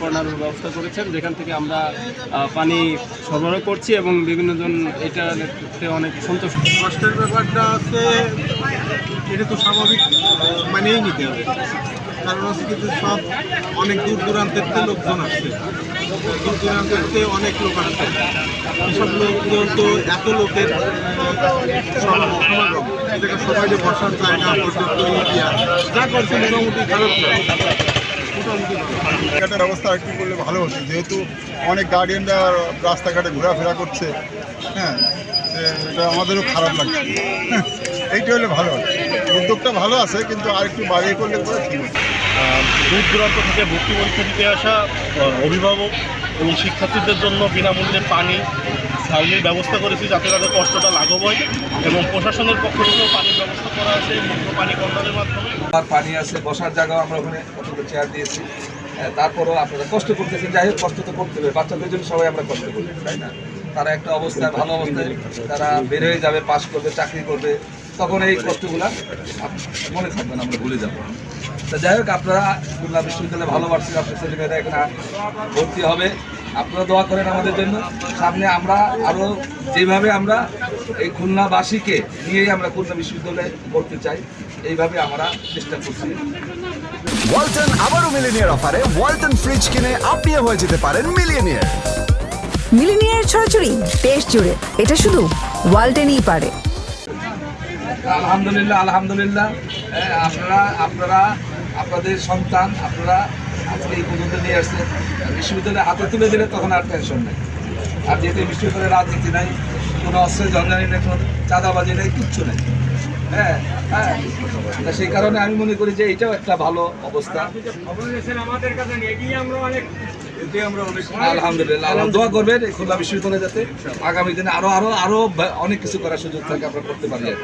কর্নারের ব্যবস্থা করেছেন, যেখান থেকে আমরা পানি সরবরাহ করছি এবং বিভিন্ন জন এটাতে অনেক সন্তুষ্ট। কষ্টের ব্যাপারটা আছে, এটা তো স্বাভাবিক মানেই নিতে হবে। কারণ হচ্ছে কিন্তু সব অনেক দূর দূরান্তের লোকজন আসছে। দূর দূরান্তের অনেক লোক আসছে। এসব লোকজন তো এত লোকের সমাগম, এটাকে সবাই যে বসার জায়গা পর্যন্ত যা করছে মোটামুটি খারাপ রাস্তাঘাটের ব্যবস্থা একটু করলে ভালো হতো। যেহেতু অনেক গার্ডিয়ানরা রাস্তাঘাটে ঘোরাফেরা করছে হ্যাঁ এটা আমাদেরও খারাপ লাগছে। এইটা হলে ভালো উদ্যোগটা ভালো আছে, কিন্তু আর একটু বাড়িয়ে করলে পরে ঠিক দূর দূরান্ত থেকে ভর্তি পরীক্ষা দিতে আসা অভিভাবক এবং শিক্ষার্থীদের জন্য বিনামূল্যে পানি সার্ভির ব্যবস্থা করেছি যাতে তাদের কষ্টটা লাঘব হয় এবং প্রশাসনের পক্ষ থেকেও পানির ব্যবস্থা করা আছে পানি কন্ট্রোলের মাধ্যমে। আর পানি আছে, বসার জায়গাও আমরা ওখানে কতগুলো চেয়ার দিয়েছি। তারপরও আপনারা কষ্ট করতেছেন, যাই হোক কষ্ট তো করতে হবে, বাচ্চাদের জন্য সবাই আমরা কষ্ট করি, তাই না? তারা একটা অবস্থায় ভালো অবস্থায় তারা বের হয়ে যাবে, পাশ করবে, চাকরি করবে, তখন এই কষ্টগুলা মনে থাকবে না, আমরা ভুলে যাব। তা যাই হোক, আপনারা খুলনা বিশ্ববিদ্যালয়ে ভালো পারছেন আপনার ছেলেমেয়েরা এখানে ভর্তি হবে। আপনারা দোয়া করেন আমাদের জন্য। সামনে আমরা আরও যেভাবে আমরা এই খুলনাবাসীকে নিয়েই আমরা খুলনা বিশ্ববিদ্যালয়ে করতে চাই এইভাবে আমরা চেষ্টা করছি। ওয়ালটন আবারও মিলিনিয়ার অফারে ওয়ালটন ফ্রিজ কিনে আপনিও হয়ে যেতে পারেন মিলিয়নিয়ার। মিলিনিয়ার ছড়াছড়ি দেশ জুড়ে এটা শুধু ওয়ালটেনই পারে। আলহামদুলিল্লাহ আলহামদুলিল্লাহ। হ্যাঁ, আপনারা আপনারা আপনাদের সন্তান আপনারা আজকে এই পর্যন্ত নিয়ে আসছেন বিশ্ববিদ্যালয়ে হাতে তুলে দিলে তখন আর টেনশন নেই। আর যেহেতু বিশ্ববিদ্যালয়ে রাজনীতি নাই, কোনো অস্ত্রের জঞ্জানি নেই, কোনো চাঁদাবাজি নেই, কিচ্ছু নেই। হ্যাঁ হ্যাঁ। সেই কারণে আমি মনে করি যে এটাও একটা ভালো অবস্থা। আলহামদুলিল্লাহ করবেন খুলনা বিশ্ববিদ্যালয়ে যাতে আগামী দিনে আরও আরও আরও অনেক কিছু করার সুযোগ থাকে, আমরা করতে পারি আর।